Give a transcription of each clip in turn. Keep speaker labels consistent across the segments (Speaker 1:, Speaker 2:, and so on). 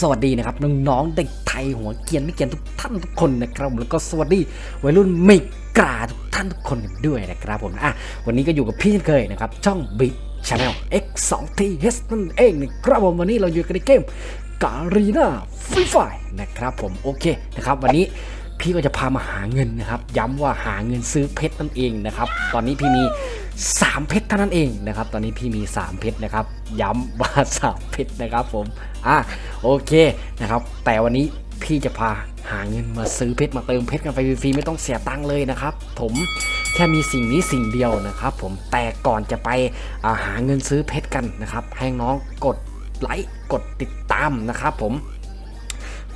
Speaker 1: สวัสดีนะครับน้องๆเด็กไทยหัวเกียนไม่เกียนทุกท่านทุกคนนะครับแล้วก็สวัสดีวัยรุ่นไม่กล้าทุกท่านทุกคนกันด้วยนะครับผมอะวันนี้ก็อยู่กับพี่เช่นเคยนะครับช่อง Big Channel X 2 T H นั่นเองนะครับผมวันนี้เราอยู่กันในเกมการีนาฟรีไฟนะครับผมโอเคนะครับวันนี้พี่ก็จะพามาหาเงินนะครับ ย้ำว่าหาเงินซื้อเพชรนั่นเองนะครับ ตอนนี้พี่มี 3 เพชรเท่านั้นเองนะครับ ตอนนี้พี่มี 3 เพชรนะครับ ย้ำว่า 3 เพชรนะครับผม อะโอเคนะครับ แต่วันนี้พี่จะพาหาเงินมาซื้อเพชรมาเติมเพชรกันไปฟรีๆไม่ต้องเสียตังค์เลยนะครับ ผมแค่มีสิ่งนี้สิ่งเดียวนะครับ ผมแต่ก่อนจะไปาหาเงินซื้อเพชรกันนะครับให้น้องกดไลค์กดติดตามนะครับ ผม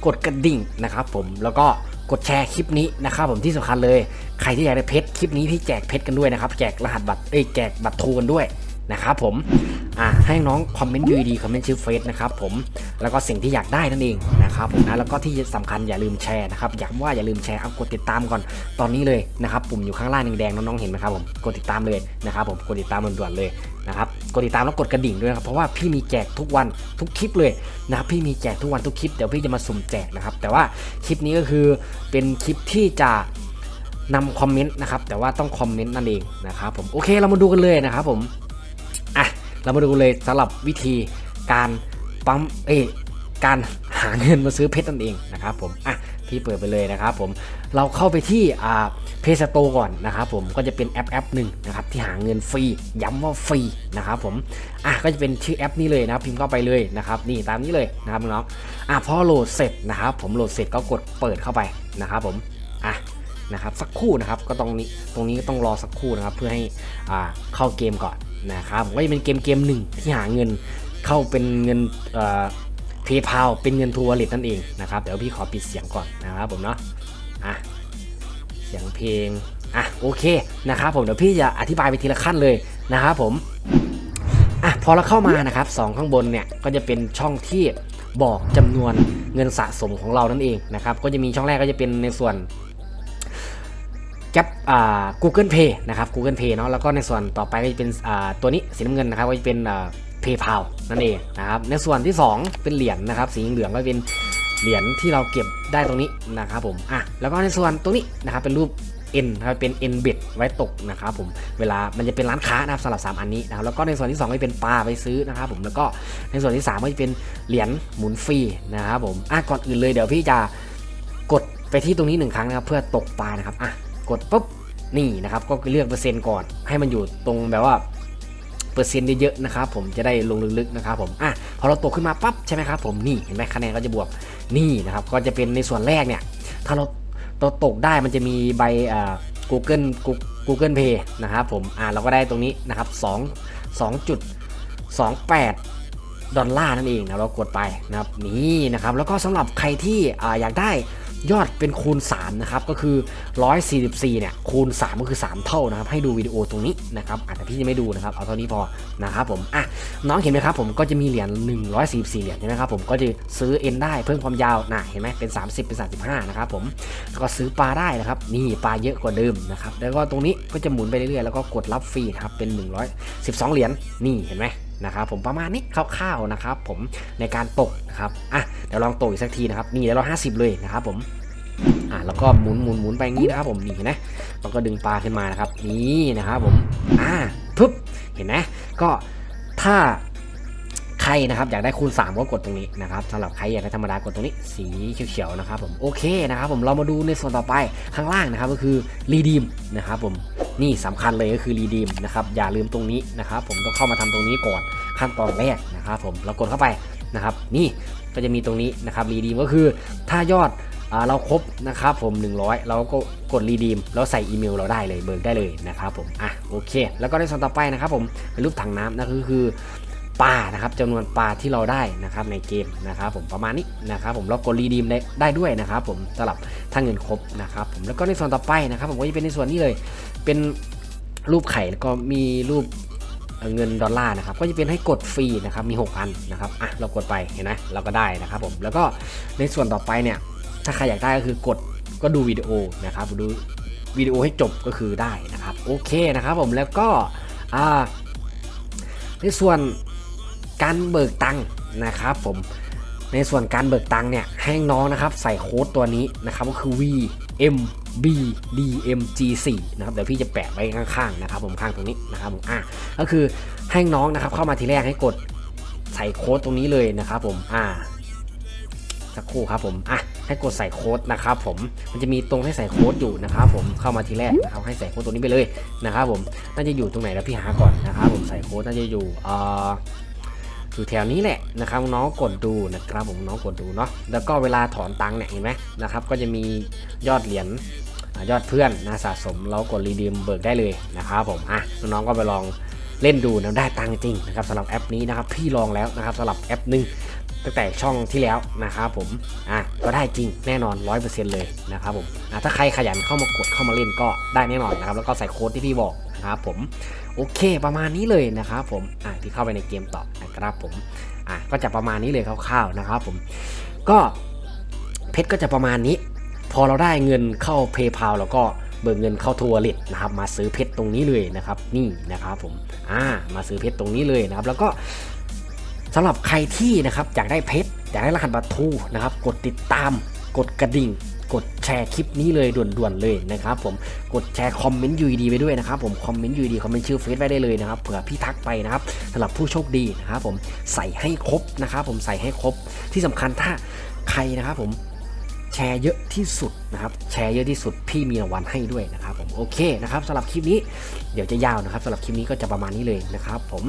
Speaker 1: กดกระดิ่งนะครับ ผมแล้วก็ กดแชร์คลิปนี้นะครับผมที่สำคัญเลย ใครที่อยากได้เพชรคลิปนี้พี่แจกเพชรกันด้วยนะครับแจกรหัสบัตรเอ้ยแจกบัตรทูกันด้วยนะครับผมอ่าให้น้องคอมเมนต์ยูดีคอมเมนต์ชื่อเฟซนะครับผมแล้วก็สิ่งที่อยากได้นั่นเองนะครับผมนะแล้วก็ที่สำคัญอย่าลืมแชร์นะครับย้ำว่าอย่าลืมแชร์เอากดติดตามก่อนตอนนี้เลยนะครับปุ่มอยู่ข้างล่างแดงๆน้องๆเห็นไหมครับผมกดติดตามเลยนะครับผมกดติดตามด่วนๆเลยนะครับ กดติดตามแล้วกดกระดิ่งด้วยนะครับเพราะว่าพี่มีแจกทุกวันทุกคลิปเลยนะครับพี่มีแจกทุกวันทุกคลิปเดี๋ยวพี่จะมาสุ่มแจกนะครับ แต่ว่าคลิปนี้ก็คือเป็นคลิปที่จะนำคอมเมนต์นะครับแต่ว่าต้องคอมเมนต์นั่นเองนะครับผมโอเคเรามาดูกันเลยนะครับผมอะเรามาดูเลยสำหรับวิธีการปั๊มเอ้การหาเงินมาซื้อเพชรนั่นเองนะครับผมอะ พี่เปิดไปเลยนะครับผมเราเข้าไปที่เพจสโตก่อนนะครับผมก็จะเป็นแอปแอปหนึ่งนะครับที่หาเงินฟรีย้ำว่าฟรีนะครับผมอะก็จะเป็นชื่อแอปนี้เลยนะพิมพ์เข้าไปเลยนะครับนี่ตามนี้เลยนะครับน้องอะพอโหลดเสร็จนะครับผมโหลดเสร็จก็กดเปิดเข้าไปนะครับผมอะนะครับสักครู่นะครับก็ตรงนี้ตรงนี้ก็ต้องรอสักครู่นะครับเพื่อให้อ่าเข้าเกมก่อนนะครับผมก็จะเป็นเกมเกมหนึ่งที่หาเงินเข้าเป็นเงิน เอ่อเพย์พาเป็นเงินทัวร์เลตนั่นเองนะครับ เดี๋ยวพี่ขอปิดเสียงก่อนนะครับผมเนาะอะเสียงเพลงอะโอเคนะครับผมเดี๋ยวพี่จะอธิบายไปทีละขั้นเลยนะครับผมอะพอเราเข้ามานะครับสองข้างบนเนี่ยก็จะเป็นช่องที่บอกจำนวนเงินสะสมของเรานั่นเองนะครับ ก็จะมีช่องแรกก็จะเป็นในส่วนแก๊ปอ่า Google Pay นะครับ Google Pay เนาะแล้วก็ในส่วนต่อไปก็จะเป็นอ่าตัวนี้สีน้ำเงินนะครับก็จะเป็นอ่า PayPal นั่นเองนะครับในส่วนที่ 2 เป็นเหรียญนะครับสีเหลืองก็เป็นเหรียญที่เราเก็บได้ตรงนี้นะครับผมอะแล้วก็ในส่วนตรงนี้นะครับเป็นรูป N นะครับเป็น N b e t ไว้ตกนะครับผมเวลามันจะเป็นร้านค้านะครับสำหรับ 3 อันนี้นะครับแล้วก็ในส่วนที่ 2 ก็จะเป็นปลาไปซื้อนะครับผมแล้วก็ในส่วนที่ 3 ก็จะเป็นเหรียญหมุนฟรีนะครับผมอะก่อนอื่นเลยเดี๋ยวพี่จะกดไปที่ตรงนี้หนึ่งครั้งนะครับเพื่อตกปลานะครับอะกดปุ๊บนี่นะครับก็เลือกเปอร์เซ็นต์ก่อนให้มันอยู่ตรงแบบว่า เปอร์เซ็นต์เยอะๆนะครับผมจะได้ลงลึกๆนะครับผมอะพอเราตกขึ้นมาปั๊บใช่ไหมครับผมนี่เห็นไหมคะแนนก็จะบวกนี่นะครับก็จะเป็นในส่วนแรกเนี่ยถ้าเราตตกได้มันจะมีใบอ่า Google Google Pay นะครับผมอ่าเราก็ได้ตรงนี้นะครับ2 2.28 ดอลลาร์นั่นเองนะเรากดไปนะครับนี่นะครับแล้วก็สำหรับใครที่ออยากได้ยอดเป็นคูณ3นะครับก็คือ 144 เนี่ยคูณ 3 ก็คือ 3 เท่านะครับให้ดูวิดีโอตรงนี้นะครับอาจจะพี่จะไม่ดูนะครับเอาเท่านี้พอนะครับผมอะน้องเห็นไหมครับผมก็จะมีเหรียญ144 เหรียญใช่ไหมครับผมก็จะซื้อเอ็นได้เพิ่มความยาวนะเห็นไหมเป็น 30 เป็น 35 นะครับผมก็ซื้อปลาได้นะครับนี่ปลาเยอะกว่าเดิมนะครับแล้วก็ตรงนี้ก็จะหมุนไปเรื่อยๆแล้วก็กดรับฟรีนะครับเป็น 112 เหรียญนี่เห็นไหม นะครับผมประมาณนี้คร่าวๆนะครับผมในการตกนะครับอะเดี๋ยวลองตกอีกสักทีนะครับนี่เดี๋ยวเรา50เลยนะครับผมอะแล้วก็หมุนหมุนหมุนไปงี้นะครับผมนี่เห็นไหมเราก็ดึงปลาขึ้นมานะครับนี่นะครับผมอ่าปึ๊บเห็นไหมก็ถ้าใครนะครับอยากได้คูณ3ก็กดตรงนี้นะครับสำหรับใครอยากได้ธรรมดากดตรงนี้สีเขียวๆนะครับผมโอเคนะครับผมเรามาดูในส่วนต่อไปข้างล่างนะครับก็คือรีดีมนะครับผมนี่สำคัญเลยก็คือรีดีมนะครับอย่าลืมตรงนี้นะครับผมต้องเข้ามาทำตรงนี้ก่อน ขั้นตอนแรกนะครับผมเรากดเข้าไปนะครับ นี่ก็จะมีตรงนี้นะครับรีดีมก็คือถ้ายอดเราครบนะครับผม 100 เราก็กดรีดีมแล้วใส่อีเมลเราได้เลยเบิกได้เลยนะครับผมอะโอเค แล้วก็ในส่วนต่อไปนะครับผมเป็นรูปถังน้ำนะคือคือปลานะครับจำนวนปลาที่เราได้นะครับในเกมนะครับผมประมาณนี้นะครับผมเรากดรีดีมได้ได้ด้วยนะครับผมสำหรับถ้าเงินครบนะครับผมแล้วก็ในส่วนต่อไปนะครับผมก็จะเป็นในส่วนนี้เลย เป็นรูปไข่แล้วก็มีรูป เงินดอลลาร์นะครับก็จะเป็นให้กดฟรีนะครับมี6อันนะครับอะเรากดไปเห็นไหมเราก็ได้นะครับผมแล้วก็ในส่วนต่อไปเนี่ยถ้าใครอยากได้ก็คือกดก็ดูวิดีโอนะครับดูวิดีโอให้จบก็คือได้นะครับโอเคนะครับผมแล้วก็อ่าในส่วนการเบิกตังค์นะครับผมในส่วนการเบิกตังค์เนี่ยให้น้องนะครับใส่โค้ดตัวนี้นะครับก็คือ V M B D M G 4 นะครับเดี๋ยวพี่จะแปะไว้ข้างๆนะครับผมข้างตรงนี้นะครับผมอะก็คือให้น้องนะครับเข้ามาทีแรกให้กดใส่โค้ดตรงนี้เลยนะครับผมอ่าสักครู่ครับผมอะให้กดใส่โค้ดนะครับผมมันจะมีตรงให้ใส่โค้ดอยู่นะครับผมเข้ามาทีแรกนะครับให้ใส่โค้ดตรงนี้ไปเลยนะครับผมน่าจะอยู่ตรงไหนแล้วพี่หาก่อนนะครับผมใส่โค้ดน่าจะอยู่อ่า อยู่แถวนี้แหละนะครับน้องกดดูนะครับผมน้องกดดูเนาะแล้วก็เวลาถอนตังค์เนี่ยเห็นไหมนะครับก็จะมียอดเหรียญยอดเพื่อนนะสะสมเรากดรีดิมเบิกได้เลยนะครับผมอะน้องๆก็ไปลองเล่นดูนะได้ตังค์จริงนะครับสำหรับแอปนี้นะครับพี่ลองแล้วนะครับสำหรับแอปหนึ่ง ตั้งแต่ช่องที่แล้วนะครับผมอะก็ได้จริงแน่นอน 100%เลยนะครับผมอะถ้าใครขยันเข้ามากดเข้ามาเล่นก็ได้แน่นอนนะครับแล้วก็ใส่โค้ดที่พี่บอกนะครับผมโอเคประมาณนี้เลยนะครับผมอะที่เข้าไปในเกมต่อนะครับผมอะก็จะประมาณนี้เลยคร่าวๆนะครับผมก็เพชรก็จะประมาณนี้ พอเราได้เงินเข้า PayPal แล้วก็เบิกเงินเข้าทัวร์เลตนะครับมาซื้อเพชรตรงนี้เลยนะครับนี่นะครับผมอ่ามาซื้อเพชรตรงนี้เลยนะครับแล้วก็ สำหรับใครที่นะครับอยากได้เพชรอยากได้รหัสบัตรทูนะครับกดติดตาม กดกระดิ่ง กดแชร์คลิปนี้เลยด่วนๆเลยนะครับผมกดแชร์คอมเมนต์ยูดีไปด้วยนะครับผมคอมเมนต์ยูดีคอมเมนต์ชื่อเฟซไว้ได้เลยนะครับเผื่อพี่ทักไปนะครับสำหรับผู้โชคดีนะครับผมใส่ให้ครบนะครับผมใส่ให้ครบที่สำคัญถ้าใครนะครับผมแชร์เยอะที่สุดนะครับแชร์เยอะที่สุดพี่มีรางวัลให้ด้วยนะครับผมโอเคนะครับสำหรับคลิปนี้เดี๋ยวจะยาวนะครับสำหรับคลิปนี้ก็จะประมาณนี้เลยนะครับผม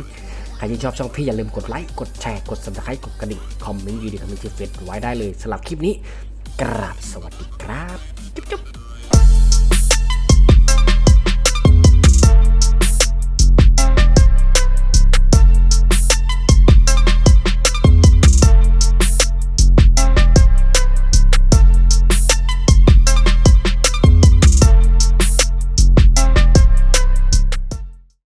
Speaker 1: ใครที่ชอบช่องพี่อย่าลืมกดไลค์ กดแชร์ กดสับสไครต์กดกระดิ่ง คอมเมนต์ดีดีคอมเมนต์ที่เฟซไว้ได้เลยสำหรับคลิปนี้ กราบสวัสดีครับ จุ๊บ